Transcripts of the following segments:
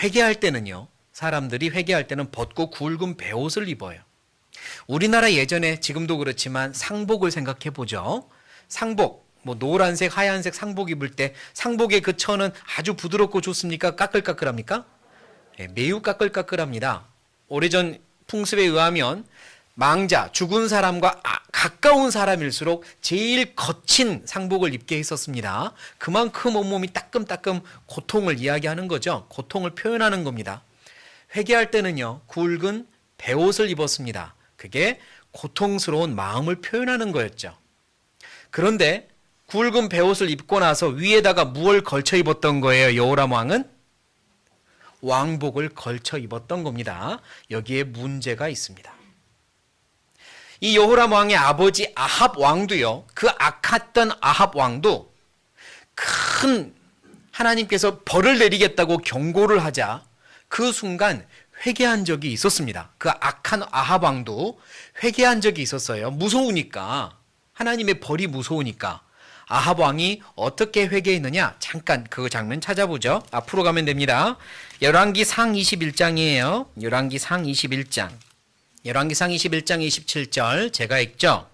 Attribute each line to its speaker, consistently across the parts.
Speaker 1: 회개할 때는요. 사람들이 회개할 때는 벗고 굵은 베옷을 입어요. 우리나라 예전에 지금도 그렇지만 상복을 생각해 보죠. 상복 뭐 노란색, 하얀색 상복 입을 때 상복의 그 천은 아주 부드럽고 좋습니까? 까끌까끌합니까? 네, 매우 까끌까끌합니다. 오래전 풍습에 의하면 망자, 죽은 사람과 아, 가까운 사람일수록 제일 거친 상복을 입게 했었습니다. 그만큼 온몸이 따끔따끔 고통을 이야기하는 거죠. 고통을 표현하는 겁니다. 회개할 때는요, 굵은 베옷을 입었습니다. 그게 고통스러운 마음을 표현하는 거였죠. 그런데 굵은 베옷을 입고 나서 위에다가 무얼 걸쳐 입었던 거예요. 여호람 왕은 왕복을 걸쳐 입었던 겁니다. 여기에 문제가 있습니다. 이 여호람 왕의 아버지 아합 왕도요. 그 악했던 아합 왕도 큰 하나님께서 벌을 내리겠다고 경고를 하자 그 순간 회개한 적이 있었습니다. 그 악한 아합 왕도 회개한 적이 있었어요. 무서우니까 하나님의 벌이 무서우니까 아합 왕이 어떻게 회개했느냐? 잠깐 그 장면 찾아보죠. 앞으로 가면 됩니다. 열왕기 상 21장이에요. 열왕기 상 21장. 열왕기 상 21장 27절 제가 읽죠.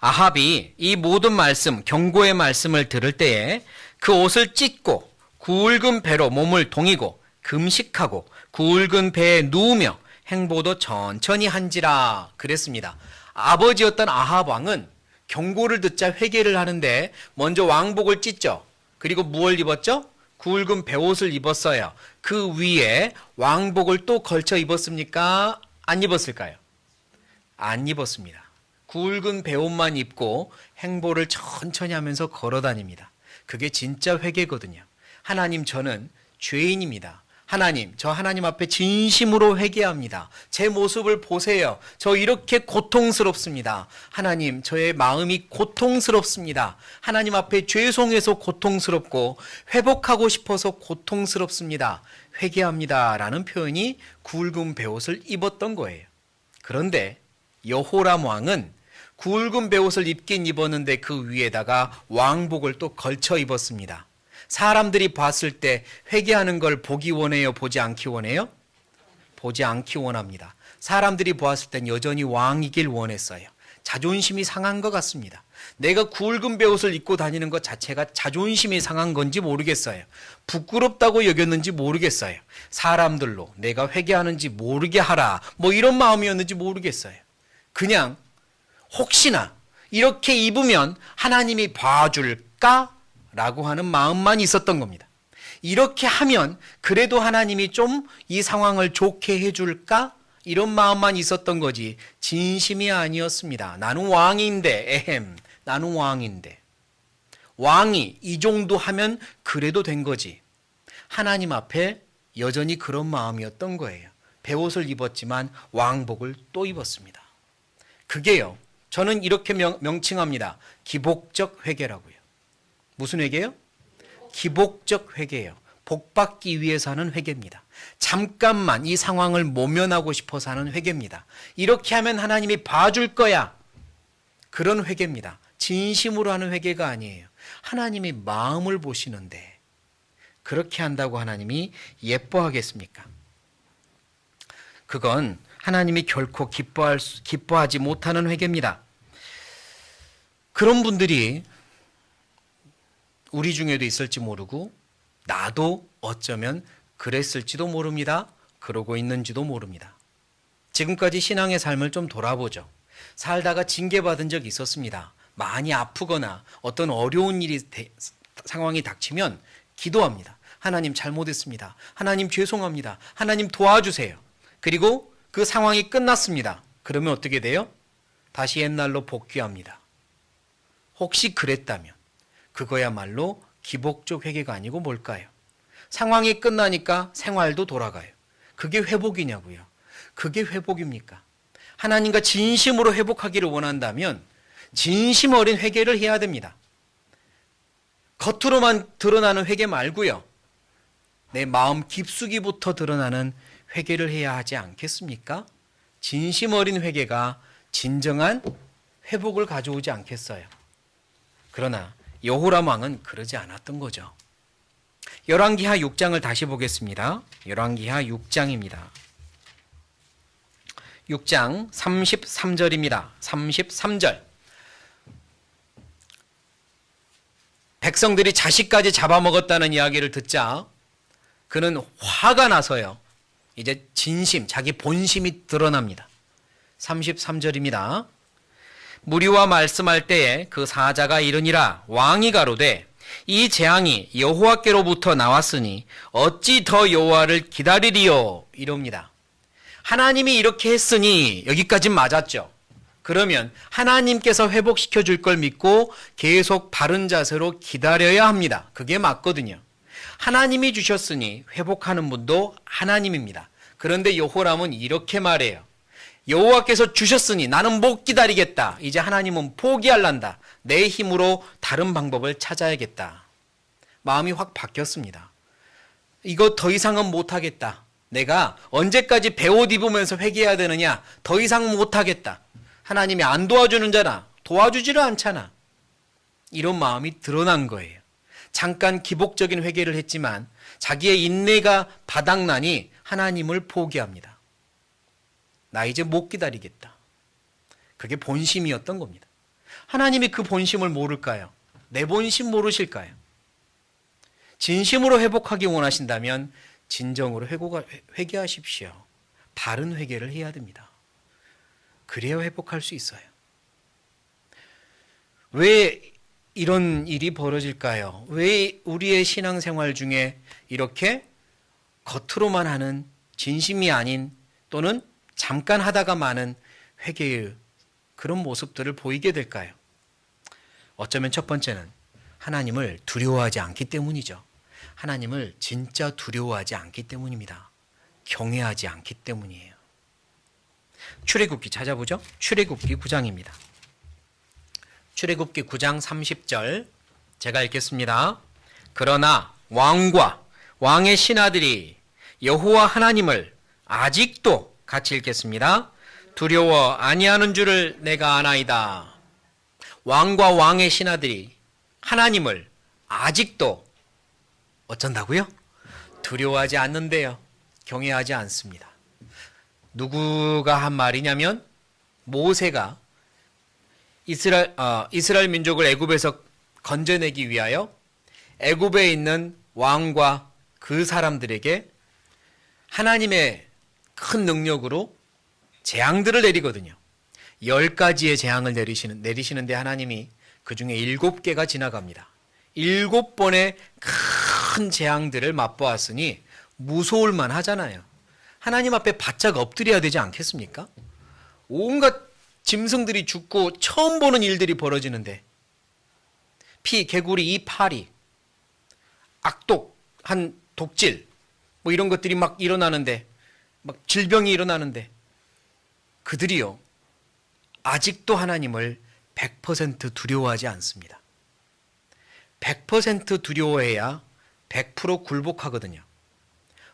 Speaker 1: 아합이 이 모든 말씀, 경고의 말씀을 들을 때에 그 옷을 찢고 굵은 배로 몸을 동이고 금식하고 굵은 배에 누우며 행보도 천천히 한지라 그랬습니다. 아버지였던 아합 왕은 경고를 듣자 회개를 하는데 먼저 왕복을 찢죠. 그리고 무얼 입었죠? 굵은 베옷을 입었어요. 그 위에 왕복을 또 걸쳐 입었습니까? 안 입었을까요? 안 입었습니다. 굵은 베옷만 입고 행보를 천천히 하면서 걸어 다닙니다. 그게 진짜 회개거든요. 하나님 저는 죄인입니다. 하나님, 저 하나님 앞에 진심으로 회개합니다. 제 모습을 보세요. 저 이렇게 고통스럽습니다. 하나님, 저의 마음이 고통스럽습니다. 하나님 앞에 죄송해서 고통스럽고 회복하고 싶어서 고통스럽습니다. 회개합니다. 라는 표현이 굵은 베옷을 입었던 거예요. 그런데 여호람 왕은 굵은 베옷을 입긴 입었는데 그 위에다가 왕복을 또 걸쳐 입었습니다. 사람들이 봤을 때 회개하는 걸 보기 원해요? 보지 않기 원해요? 보지 않기 원합니다. 사람들이 보았을 땐 여전히 왕이길 원했어요. 자존심이 상한 것 같습니다. 내가 굵은 베옷을 입고 다니는 것 자체가 자존심이 상한 건지 모르겠어요. 부끄럽다고 여겼는지 모르겠어요. 사람들로 내가 회개하는지 모르게 하라. 뭐 이런 마음이었는지 모르겠어요. 그냥 혹시나 이렇게 입으면 하나님이 봐줄까? 라고 하는 마음만 있었던 겁니다. 이렇게 하면 그래도 하나님이 좀 이 상황을 좋게 해줄까? 이런 마음만 있었던 거지 진심이 아니었습니다. 나는 왕인데 에헴 나는 왕인데 왕이 이 정도 하면 그래도 된 거지. 하나님 앞에 여전히 그런 마음이었던 거예요. 배옷을 입었지만 왕복을 또 입었습니다. 그게요. 저는 이렇게 명, 명칭합니다. 기복적 회개라고요. 무슨 회개요? 기복적 회개예요. 복 받기 위해서 하는 회개입니다. 잠깐만 이 상황을 모면하고 싶어서 하는 회개입니다. 이렇게 하면 하나님이 봐줄 거야. 그런 회개입니다. 진심으로 하는 회개가 아니에요. 하나님이 마음을 보시는데 그렇게 한다고 하나님이 예뻐하겠습니까? 그건 하나님이 결코 기뻐할 수, 기뻐하지 못하는 회개입니다. 그런 분들이 우리 중에도 있을지 모르고 나도 어쩌면 그랬을지도 모릅니다. 그러고 있는지도 모릅니다. 지금까지 신앙의 삶을 좀 돌아보죠. 살다가 징계받은 적이 있었습니다. 많이 아프거나 어떤 어려운 일이 상황이 닥치면 기도합니다. 하나님 잘못했습니다. 하나님 죄송합니다. 하나님 도와주세요. 그리고 그 상황이 끝났습니다. 그러면 어떻게 돼요? 다시 옛날로 복귀합니다. 혹시 그랬다면 그거야말로 기복적 회개가 아니고 뭘까요? 상황이 끝나니까 생활도 돌아가요. 그게 회복이냐고요. 그게 회복입니까? 하나님과 진심으로 회복하기를 원한다면 진심 어린 회개를 해야 됩니다. 겉으로만 드러나는 회개 말고요. 내 마음 깊숙이부터 드러나는 회개를 해야 하지 않겠습니까? 진심 어린 회개가 진정한 회복을 가져오지 않겠어요. 그러나 여호람 왕은 그러지 않았던 거죠. 열왕기하 6장을 다시 보겠습니다. 열왕기하 6장입니다. 6장 33절입니다. 33절. 백성들이 자식까지 잡아먹었다는 이야기를 듣자 그는 화가 나서요. 이제 진심, 자기 본심이 드러납니다. 33절입니다. 무리와 말씀할 때에 그 사자가 이르니라 왕이 가로되 이 재앙이 여호와께로부터 나왔으니 어찌 더 여호와를 기다리리요 이럽니다. 하나님이 이렇게 했으니 여기까지 맞았죠. 그러면 하나님께서 회복시켜 줄 걸 믿고 계속 바른 자세로 기다려야 합니다. 그게 맞거든요. 하나님이 주셨으니 회복하는 분도 하나님입니다. 그런데 여호람은 이렇게 말해요. 여호와께서 주셨으니 나는 못 기다리겠다. 이제 하나님은 포기할란다. 내 힘으로 다른 방법을 찾아야겠다. 마음이 확 바뀌었습니다. 이거 더 이상은 못하겠다. 내가 언제까지 배옷 입으면서 회개해야 되느냐? 더 이상 못하겠다. 하나님이 안 도와주는 자나 도와주지를 않잖아. 이런 마음이 드러난 거예요. 잠깐 기복적인 회개를 했지만 자기의 인내가 바닥나니 하나님을 포기합니다. 나 이제 못 기다리겠다. 그게 본심이었던 겁니다. 하나님이 그 본심을 모를까요? 내 본심 모르실까요? 진심으로 회복하기 원하신다면 진정으로 회개하십시오. 바른 회개를 해야 됩니다. 그래야 회복할 수 있어요. 왜 이런 일이 벌어질까요? 왜 우리의 신앙생활 중에 이렇게 겉으로만 하는 진심이 아닌 또는 잠깐 하다가 많은 회개의 그런 모습들을 보이게 될까요? 어쩌면 첫 번째는 하나님을 두려워하지 않기 때문이죠. 하나님을 진짜 두려워하지 않기 때문입니다. 경외하지 않기 때문이에요. 출애굽기 찾아보죠. 출애굽기 9장입니다. 출애굽기 9장 30절 제가 읽겠습니다. 그러나 왕과 왕의 신하들이 여호와 하나님을 아직도 같이 읽겠습니다. 두려워 아니하는 줄을 내가 아나이다. 왕과 왕의 신하들이 하나님을 아직도 어쩐다고요? 두려워하지 않는데요. 경외하지 않습니다. 누구가 한 말이냐면 모세가 이스라엘 어, 이스라엘 민족을 애굽에서 건져내기 위하여 애굽에 있는 왕과 그 사람들에게 하나님의 큰 능력으로 재앙들을 내리거든요. 열 가지의 재앙을 내리시는 내리시는데 하나님이 그 중에 일곱 개가 지나갑니다. 일곱 번의 큰 재앙들을 맛보았으니 무서울 만 하잖아요. 하나님 앞에 바짝 엎드려야 되지 않겠습니까? 온갖 짐승들이 죽고 처음 보는 일들이 벌어지는데 피, 개구리, 이 파리, 악독, 한 독질 뭐 이런 것들이 막 일어나는데 막 질병이 일어나는데 그들이요 아직도 하나님을 100% 두려워하지 않습니다. 100% 두려워해야 100% 굴복하거든요.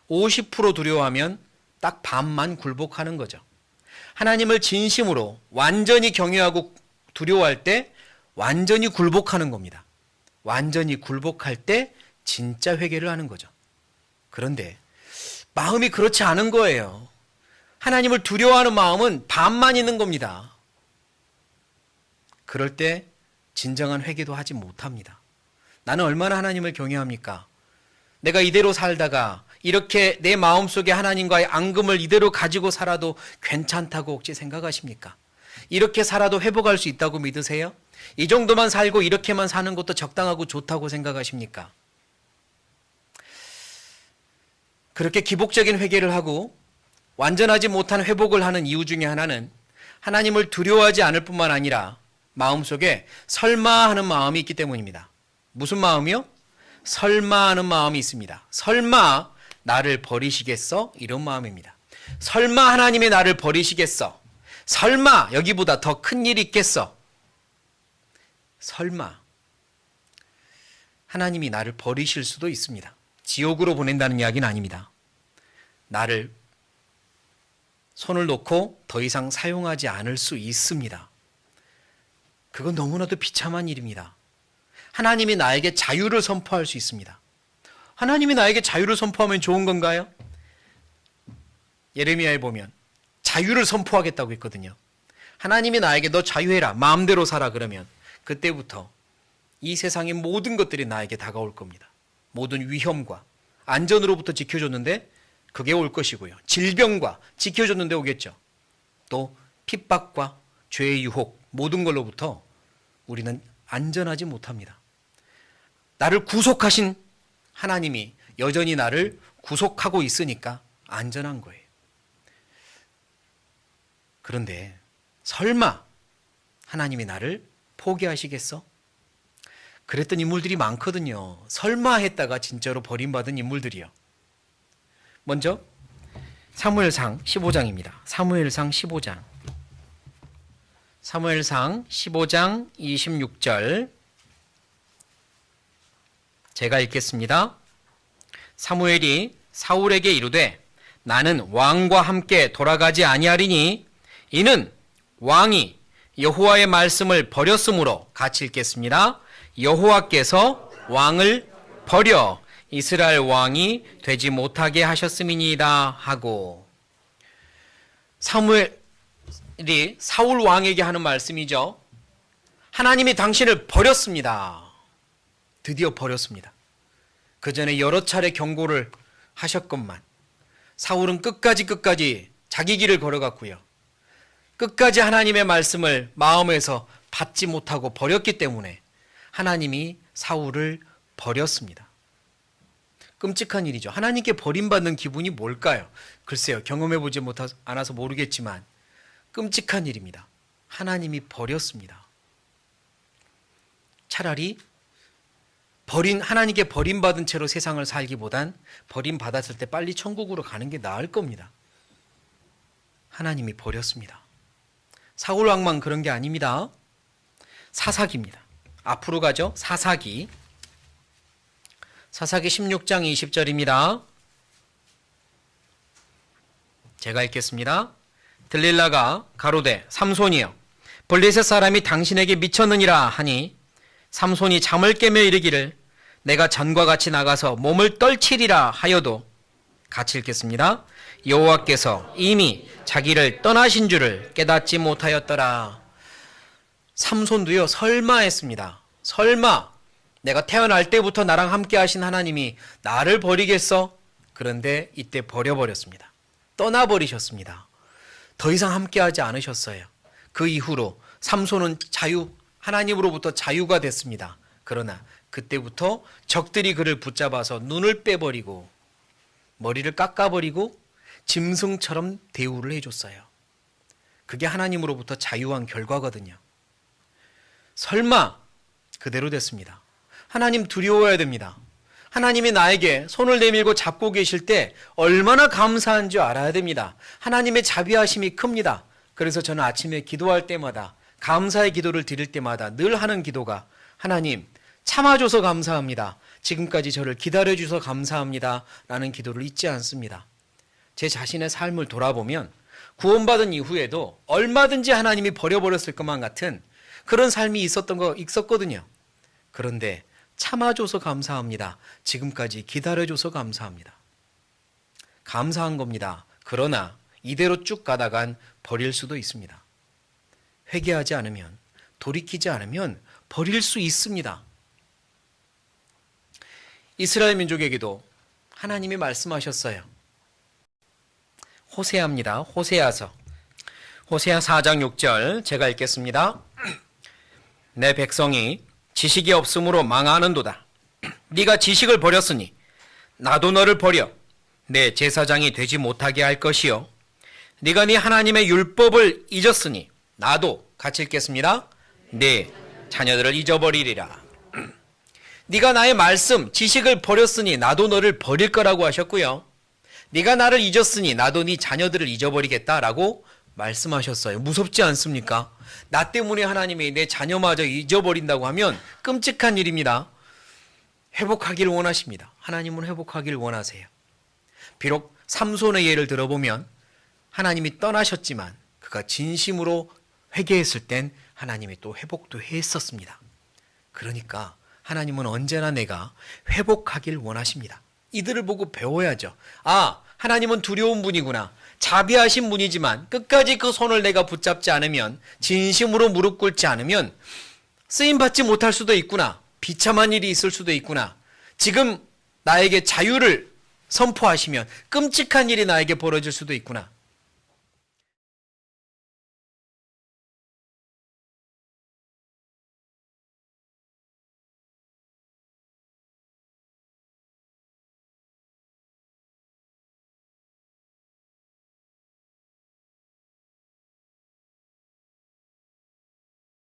Speaker 1: 50% 두려워하면 딱 반만 굴복하는 거죠. 하나님을 진심으로 완전히 경외하고 두려워할 때 완전히 굴복하는 겁니다. 완전히 굴복할 때 진짜 회개를 하는 거죠. 그런데 마음이 그렇지 않은 거예요. 하나님을 두려워하는 마음은 반만 있는 겁니다. 그럴 때 진정한 회개도 하지 못합니다. 나는 얼마나 하나님을 경외합니까? 내가 이대로 살다가 이렇게 내 마음속에 하나님과의 앙금을 이대로 가지고 살아도 괜찮다고 혹시 생각하십니까? 이렇게 살아도 회복할 수 있다고 믿으세요? 이 정도만 살고 이렇게만 사는 것도 적당하고 좋다고 생각하십니까? 그렇게 기복적인 회개를 하고 완전하지 못한 회복을 하는 이유 중에 하나는 하나님을 두려워하지 않을 뿐만 아니라 마음속에 설마 하는 마음이 있기 때문입니다. 무슨 마음이요? 설마 하는 마음이 있습니다. 설마 나를 버리시겠어? 이런 마음입니다. 설마 하나님의 나를 버리시겠어? 설마 여기보다 더 큰 일이 있겠어? 설마 하나님이 나를 버리실 수도 있습니다. 지옥으로 보낸다는 이야기는 아닙니다. 나를 손을 놓고 더 이상 사용하지 않을 수 있습니다. 그건 너무나도 비참한 일입니다. 하나님이 나에게 자유를 선포할 수 있습니다. 하나님이 나에게 자유를 선포하면 좋은 건가요? 예레미야에 보면 자유를 선포하겠다고 했거든요. 하나님이 나에게 너 자유해라. 마음대로 살아 그러면 그때부터 이 세상의 모든 것들이 나에게 다가올 겁니다. 모든 위험과 안전으로부터 지켜줬는데 그게 올 것이고요. 질병과 지켜줬는데 오겠죠. 또 핍박과 죄의 유혹 모든 걸로부터 우리는 안전하지 못합니다. 나를 구속하신 하나님이 여전히 나를 구속하고 있으니까 안전한 거예요. 그런데 설마 하나님이 나를 포기하시겠어? 그랬던 인물들이 많거든요. 설마 했다가 진짜로 버림받은 인물들이요. 먼저 사무엘상 15장입니다. 사무엘상 15장. 사무엘상 15장 26절 제가 읽겠습니다. 사무엘이 사울에게 이르되 나는 왕과 함께 돌아가지 아니하리니 이는 왕이 여호와의 말씀을 버렸으므로 같이 읽겠습니다. 여호와께서 왕을 버려 이스라엘 왕이 되지 못하게 하셨음이니이다 하고 사무엘이 사울 왕에게 하는 말씀이죠. 하나님이 당신을 버렸습니다. 드디어 버렸습니다. 그 전에 여러 차례 경고를 하셨건만 사울은 끝까지 끝까지 자기 길을 걸어갔고요. 끝까지 하나님의 말씀을 마음에서 받지 못하고 버렸기 때문에 하나님이 사울을 버렸습니다. 끔찍한 일이죠. 하나님께 버림받는 기분이 뭘까요? 글쎄요. 경험해 보지 않아서 모르겠지만 끔찍한 일입니다. 하나님이 버렸습니다. 차라리 버린 하나님께 버림받은 채로 세상을 살기보단 버림받았을 때 빨리 천국으로 가는 게 나을 겁니다. 하나님이 버렸습니다. 사울 왕만 그런 게 아닙니다. 사사기입니다. 앞으로 가죠. 사사기. 사사기 16장 20절입니다. 제가 읽겠습니다. 들릴라가 가로되 삼손이여 블레셋 사람이 당신에게 미쳤느니라 하니 삼손이 잠을 깨며 이르기를 내가 전과 같이 나가서 몸을 떨치리라 하여도 같이 읽겠습니다. 여호와께서 이미 자기를 떠나신 줄을 깨닫지 못하였더라. 삼손도요 설마 했습니다. 설마 내가 태어날 때부터 나랑 함께 하신 하나님이 나를 버리겠어? 그런데 이때 버려버렸습니다. 떠나버리셨습니다. 더 이상 함께하지 않으셨어요. 그 이후로 삼손은 자유 하나님으로부터 자유가 됐습니다. 그러나 그때부터 적들이 그를 붙잡아서 눈을 빼버리고 머리를 깎아버리고 짐승처럼 대우를 해줬어요. 그게 하나님으로부터 자유한 결과거든요. 설마 그대로 됐습니다. 하나님 두려워야 됩니다. 하나님이 나에게 손을 내밀고 잡고 계실 때 얼마나 감사한 줄 알아야 됩니다. 하나님의 자비하심이 큽니다. 그래서 저는 아침에 기도할 때마다 감사의 기도를 드릴 때마다 늘 하는 기도가 하나님 참아줘서 감사합니다. 지금까지 저를 기다려주셔서 감사합니다. 라는 기도를 잊지 않습니다. 제 자신의 삶을 돌아보면 구원받은 이후에도 얼마든지 하나님이 버려버렸을 것만 같은 그런 삶이 있었던 거 있었거든요. 그런데 참아줘서 감사합니다. 지금까지 기다려줘서 감사합니다. 감사한 겁니다. 그러나 이대로 쭉 가다간 버릴 수도 있습니다. 회개하지 않으면, 돌이키지 않으면 버릴 수 있습니다. 이스라엘 민족에게도 하나님이 말씀하셨어요. 호세아입니다. 호세아서. 호세아 4장 6절 제가 읽겠습니다. 내 백성이 지식이 없으므로 망하는도다. 네가 지식을 버렸으니 나도 너를 버려 내 제사장이 되지 못하게 할 것이요. 네가 네 하나님의 율법을 잊었으니 나도 같이 읽겠습니다. 네 자녀들을 잊어버리리라. 네가 나의 말씀, 지식을 버렸으니 나도 너를 버릴 거라고 하셨고요. 네가 나를 잊었으니 나도 네 자녀들을 잊어버리겠다라고 말씀하셨어요. 무섭지 않습니까? 나 때문에 하나님이 내 자녀마저 잊어버린다고 하면 끔찍한 일입니다. 회복하기를 원하십니다. 하나님은 회복하기를 원하세요. 비록 삼손의 예를 들어보면 하나님이 떠나셨지만 그가 진심으로 회개했을 땐 하나님이 또 회복도 했었습니다. 그러니까 하나님은 언제나 내가 회복하길 원하십니다. 이들을 보고 배워야죠. 아, 하나님은 두려운 분이구나. 자비하신 분이지만 끝까지 그 손을 내가 붙잡지 않으면 진심으로 무릎 꿇지 않으면 쓰임 받지 못할 수도 있구나. 비참한 일이 있을 수도 있구나. 지금 나에게 자유를 선포하시면 끔찍한 일이 나에게 벌어질 수도 있구나.